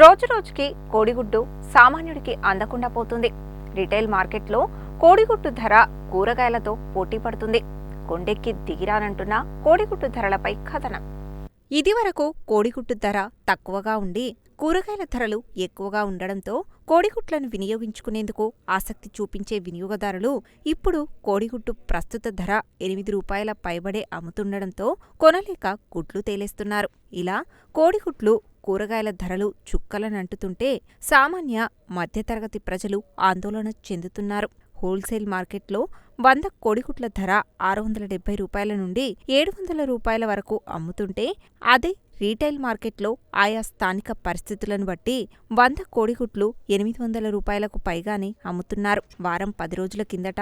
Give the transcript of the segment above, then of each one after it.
రోజురోజుకి కోడిగుడ్డు సామాన్యుడికి అందకుండా పోతుంది. రిటైల్ మార్కెట్లో కోడిగుడ్డు ధర కూరగాయలతో పోటీ పడుతుంది. కొండెక్కి దిగిరానంటున్న కోడిగుడ్డు ధరలపై కథనం. ఇదివరకు కోడిగుడ్డు ధర తక్కువగా ఉండి కూరగాయల ధరలు ఎక్కువగా ఉండడంతో కోడిగుడ్లను వినియోగించుకునేందుకు ఆసక్తి చూపించే వినియోగదారులు ఇప్పుడు కోడిగుడ్డు ప్రస్తుత ధర ఎనిమిది రూపాయల పైబడే అమ్ముతుండడంతో కొనలేక గుడ్లు తేలేస్తున్నారు. ఇలా కోడిగుడ్లు కూరగాయల ధరలు చుక్కలనంటుతుంటే సామాన్య మధ్యతరగతి ప్రజలు ఆందోళన చెందుతున్నారు. హోల్సేల్ మార్కెట్లో వంద కోడిగుడ్ల ధర ఆరు వందల డెబ్బై రూపాయల నుండి ఏడు వందల రూపాయల వరకు అమ్ముతుంటే అదే రీటైల్ మార్కెట్లో ఆయా స్థానిక పరిస్థితులను బట్టి వంద కోడిగుడ్లు ఎనిమిది వందల రూపాయలకు పైగానే అమ్ముతున్నారు. వారం పది రోజుల కిందట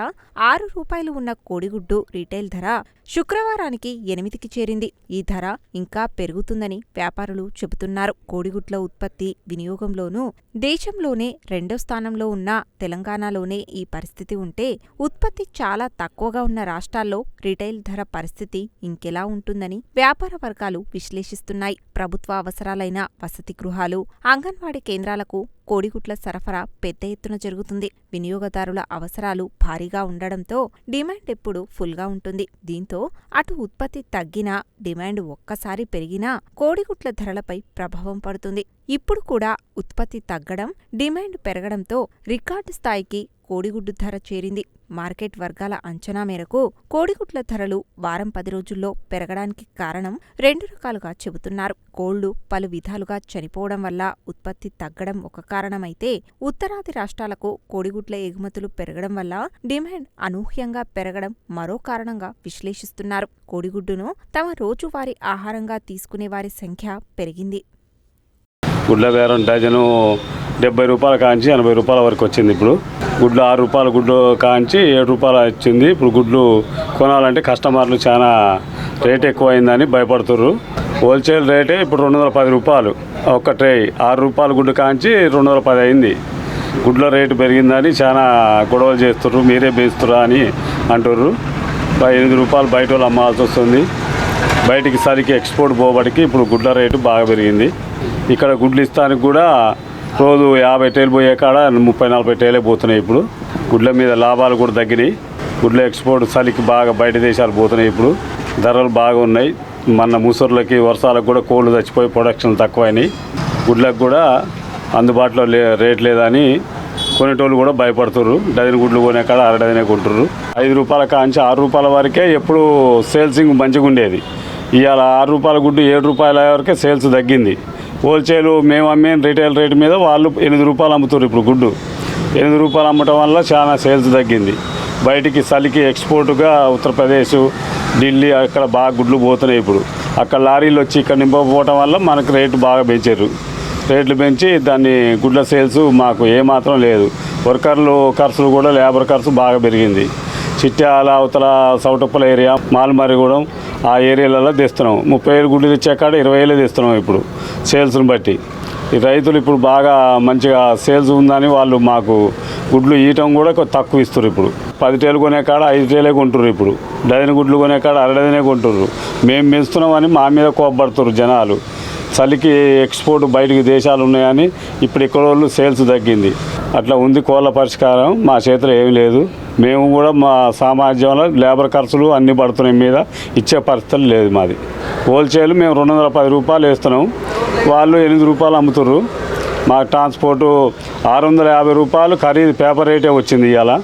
ఆరు రూపాయలు ఉన్న కోడిగుడ్డు రీటైల్ ధర శుక్రవారానికి ఎనిమిదికి చేరింది. ఈ ధర ఇంకా పెరుగుతుందని వ్యాపారులు చెబుతున్నారు. కోడిగుడ్ల ఉత్పత్తి వినియోగంలోనూ దేశంలోనే రెండో స్థానంలో ఉన్న తెలంగాణలోనే ఈ పరిస్థితి ఉంటే ఉత్పత్తి చాలా తక్కువగా ఉన్న రాష్ట్రాల్లో రీటైల్ ధర పరిస్థితి ఇంకెలా ఉంటుందని వ్యాపార వర్గాలు విశ్లేషిస్తున్నాయి ప్రభుత్వ అవసరాలైన వసతి గృహాలు అంగన్వాడీ కేంద్రాలకు కోడిగుడ్ల సరఫరా పెద్ద ఎత్తున జరుగుతుంది. వినియోగదారుల అవసరాలు భారీగా ఉండడంతో డిమాండ్ ఎప్పుడు ఫుల్గా ఉంటుంది. దీంతో అటు ఉత్పత్తి తగ్గినా డిమాండ్ ఒక్కసారి పెరిగినా కోడిగుడ్ల ధరలపై ప్రభావం పడుతుంది. ఇప్పుడు కూడా ఉత్పత్తి తగ్గడం డిమాండ్ పెరగడంతో రికార్డు స్థాయికి కోడిగుడ్డు ధర చేరింది. మార్కెట్ వర్గాల అంచనా మేరకు కోడిగుడ్ల ధరలు వారం పది రోజుల్లో పెరగడానికి కారణం రెండు రకాలుగా చెబుతున్నారు. కోళ్ళు పలు విధాలుగా చనిపోవడం వల్ల ఉత్పత్తి తగ్గడం ఒక కారణమైతే ఉత్తరాది రాష్ట్రాలకు కోడిగుడ్ల ఎగుమతులు పెరగడం వల్ల డిమాండ్ అనూహ్యంగా పెరగడం మరో కారణంగా విశ్లేషిస్తున్నారు. కోడిగుడ్డును తమ రోజువారీ ఆహారంగా తీసుకునే వారి సంఖ్య పెరిగింది. గుడ్ల బేరం డజను డెబ్బై రూపాయల కాంచి ఎనభై రూపాయల వరకు వచ్చింది ఇప్పుడు. గుడ్లు ఆరు రూపాయల గుడ్లు కాంచి ఏడు రూపాయలు వచ్చింది. ఇప్పుడు గుడ్లు కొనాలంటే కస్టమర్లు చాలా రేట్ ఎక్కువైందని భయపడుతుర్రు. హోల్సేల్ రేటే ఇప్పుడు రెండు వందల పది రూపాయలు. ఒక్క ట్రే ఆరు రూపాయల గుడ్డు కాంచి రెండు వందల పది అయింది. గుడ్ల రేటు పెరిగిందని చాలా గొడవలు చేస్తుర్రు. మీరే పెంచుతురా అని అంటుర్రు. ఎనిమిది రూపాయలు బయట వాళ్ళు అమ్మాల్సి వస్తుంది. బయటికి సరికి ఎక్స్పోర్ట్ పోబడికి ఇప్పుడు గుడ్ల రేటు బాగా పెరిగింది. ఇక్కడ గుడ్లు ఇస్తానికి కూడా రోజు యాభై టేలు పోయే కాడ ముప్పై నలభై టేలే పోతున్నాయి ఇప్పుడు. గుడ్ల మీద లాభాలు కూడా తగ్గినాయి. గుడ్ల ఎక్స్పోర్ట్ చలికి బాగా బయట దేశాలు పోతున్నాయి ఇప్పుడు. ధరలు బాగా ఉన్నాయి. మన ముసరులకి వర్షాలకు కూడా కోళ్ళు చచ్చిపోయి ప్రొడక్షన్ తక్కువైనాయి. గుడ్లకు కూడా అందుబాటులో లే రేట్ లేదని కొనేటోళ్ళు కూడా భయపడుతుర్రు. డజన్ గుడ్లు కొనే కాడ అర డజనే కొంటుర్రు. ఐదు రూపాయల కాంచి ఆరు రూపాయల వరకే ఎప్పుడు సేల్సింగ్ మంచిగా ఉండేది. ఇవాళ ఆరు రూపాయల గుడ్డు ఏడు రూపాయల వరకే సేల్స్ తగ్గింది. హోల్సేల్ మేము అమ్మే రిటైల్ రేట్ మీద వాళ్ళు ఎనిమిది రూపాయలు అమ్ముతారు ఇప్పుడు గుడ్డు. ఎనిమిది రూపాయలు అమ్మటం వల్ల చాలా సేల్స్ తగ్గింది. బయటికి చలికి ఎక్స్పోర్ట్గా ఉత్తరప్రదేశ్ ఢిల్లీ అక్కడ బాగా గుడ్లు పోతున్నాయి ఇప్పుడు. అక్కడ లారీలు వచ్చి ఇక్కడ నింపకపోవటం వల్ల మనకు రేటు బాగా పెంచారు రేట్లు పెంచి దాన్ని గుడ్ల సేల్స్ మాకు ఏమాత్రం లేదు. వర్కర్లు ఖర్చులు కూడా లేబర్ ఖర్చు బాగా పెరిగింది. చిట్యాల అవతల సౌటప్పల ఏరియా మాల్మరిగూడెం ఆ ఏరియాలలో తెస్తున్నాం. ముప్పై వేలు గుడ్లు తెచ్చాకాడ ఇరవై వేలు తెస్తున్నాం ఇప్పుడు సేల్స్ని బట్టి. ఈ రైతులు ఇప్పుడు బాగా మంచిగా సేల్స్ ఉందని వాళ్ళు మాకు గుడ్లు ఈయటం కూడా తక్కువ ఇస్తారు ఇప్పుడు. పది టేలు కొనే కాడ ఐదు టేలే కొంటుర్రు ఇప్పుడు. డజన్ గుడ్లు కొనే కాడ అర డజనే కొంటుర్రు. మేము పెంచుతున్నామని మా మీద కోపడుతున్నారు జనాలు. చలికి ఎక్స్పోర్ట్ బయటికి దేశాలు ఉన్నాయని ఇప్పుడు ఇక్కడ వాళ్ళు సేల్స్ తగ్గింది. అట్లా ఉంది కోళ్ళ పరిష్కారం మా చేతిలో ఏమీ లేదు. మేము కూడా మా సామాజ్యంలో లేబర్ ఖర్చులు అన్నీ పడుతున్నాయి మీద ఇచ్చే పరిస్థితులు లేదు మాది. హోల్సేల్ మేము రెండు వందల పది రూపాయలు వేస్తున్నాం. వాళ్ళు ఎనిమిది రూపాయలు అమ్ముతుర్రు. మా ట్రాన్స్పోర్టు ఆరు వందల యాభై రూపాయలు ఖరీదు పేపర్ రేటే వచ్చింది ఇవాళ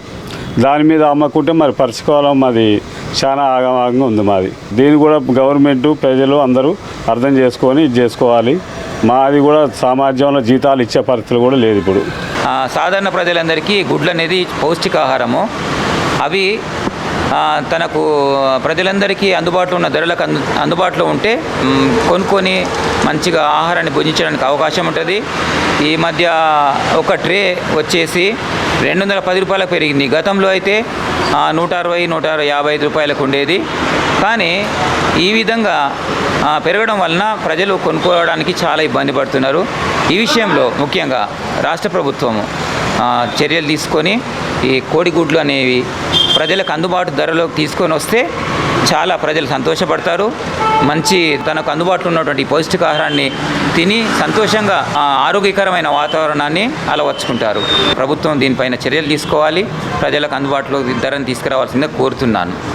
దాని మీద అమ్మకుంటే మరి పరిష్కారం మాది చాలా ఆగమాగంగా ఉంది మాది. దీన్ని కూడా గవర్నమెంట్ ప్రజలు అందరూ అర్థం చేసుకొని ఇది చేసుకోవాలి. మాది కూడా సమాజంలో జీతాలు ఇచ్చే పరిస్థితులు కూడా లేదు ఇప్పుడు. సాధారణ ప్రజలందరికీ గుడ్లు అనేది పౌష్టికాహారము. అవి తనకు ప్రజలందరికీ అందుబాటులో ఉన్న ధరలకు అందు అందుబాటులో ఉంటే కొనుక్కొని మంచిగా ఆహారాన్ని భుజించడానికి అవకాశం ఉంటుంది. ఈ మధ్య ఒక ట్రే వచ్చేసి రెండు వందల పది రూపాయలకు పెరిగింది. గతంలో అయితే నూట అరవై నూట యాభై ఐదు రూపాయలకు ఉండేది. కానీ ఈ విధంగా పెరగడం వలన ప్రజలు కొనుక్కోవడానికి చాలా ఇబ్బంది పడుతున్నారు. ఈ విషయంలో ముఖ్యంగా రాష్ట్ర ప్రభుత్వము చర్యలు తీసుకొని ఈ కోడిగుడ్లు అనేవి ప్రజలకు అందుబాటు ధరలోకి తీసుకొని వస్తే చాలా ప్రజలు సంతోషపడతారు. మంచి తనకు అందుబాటులో ఉన్నటువంటి పౌష్టికాహారాన్ని తిని సంతోషంగా ఆ, ఆరోగ్యకరమైన వాతావరణాన్ని అలవర్చుకుంటారు. ప్రభుత్వం దీనిపైన చర్యలు తీసుకోవాలి. ప్రజలకు అందుబాటులో ధరను తీసుకురావాల్సిందే కోరుతున్నాను.